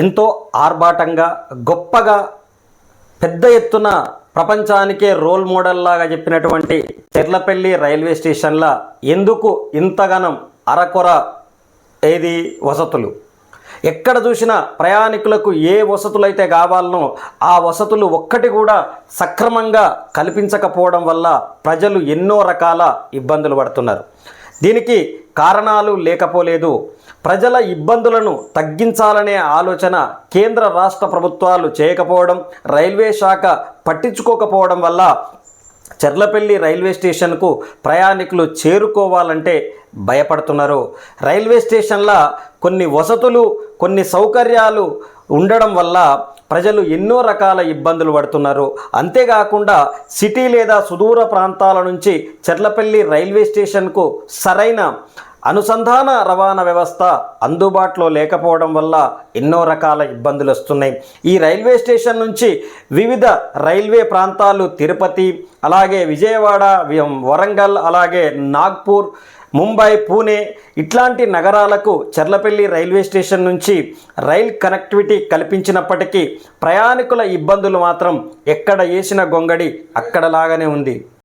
ఎంతో ఆర్భాటంగా గొప్పగా పెద్ద ఎత్తున ప్రపంచానికే రోల్ మోడల్ లాగా చెప్పినటువంటి చెర్లపల్లి రైల్వే స్టేషన్ల ఎందుకు ఇంతగానం అరకొర ఏది వసతులు? ఎక్కడ చూసినా ప్రయాణికులకు ఏ వసతులైతే కావాలనో ఆ వసతులు ఒక్కటి కూడా సక్రమంగా కల్పించకపోవడం వల్ల ప్రజలు ఎన్నో రకాల ఇబ్బందులు పడుతున్నారు. దీనికి కారణాలు లేకపోలేదు. ప్రజల ఇబ్బందులను తగ్గించాలనే ఆలోచన కేంద్ర రాష్ట్ర ప్రభుత్వాలు చేయకపోవడం రైల్వే శాఖ పట్టించుకోకపోవడం వల్ల చెర్లపల్లి రైల్వే స్టేషన్కు ప్రయాణికులు చేరుకోవాలంటే భయపడుతున్నారు. రైల్వే స్టేషన్ల కొన్ని వసతులు కొన్ని సౌకర్యాలు ఉండడం వల్ల ప్రజలు ఎన్నో రకాల ఇబ్బందులు పడుతున్నారు. అంతేకాకుండా సిటీ లేదా సుదూర ప్రాంతాల నుంచి చెర్లపల్లి రైల్వే స్టేషన్కు సరైన అనుసంధాన రవాణా వ్యవస్థ అందుబాటులో లేకపోవడం వల్ల ఎన్నో రకాల ఇబ్బందులు వస్తున్నాయి. ఈ రైల్వే స్టేషన్ నుంచి వివిధ రైల్వే ప్రాంతాలు తిరుపతి అలాగే విజయవాడ వరంగల్ అలాగే నాగ్పూర్ ముంబై పూణే ఇట్లాంటి నగరాలకు చర్లపల్లి రైల్వే స్టేషన్ నుంచి రైల్ కనెక్టివిటీ కల్పించినప్పటికీ ప్రయాణికుల ఇబ్బందులు మాత్రం ఎక్కడ వేసిన గొంగడి అక్కడలాగానే ఉంది.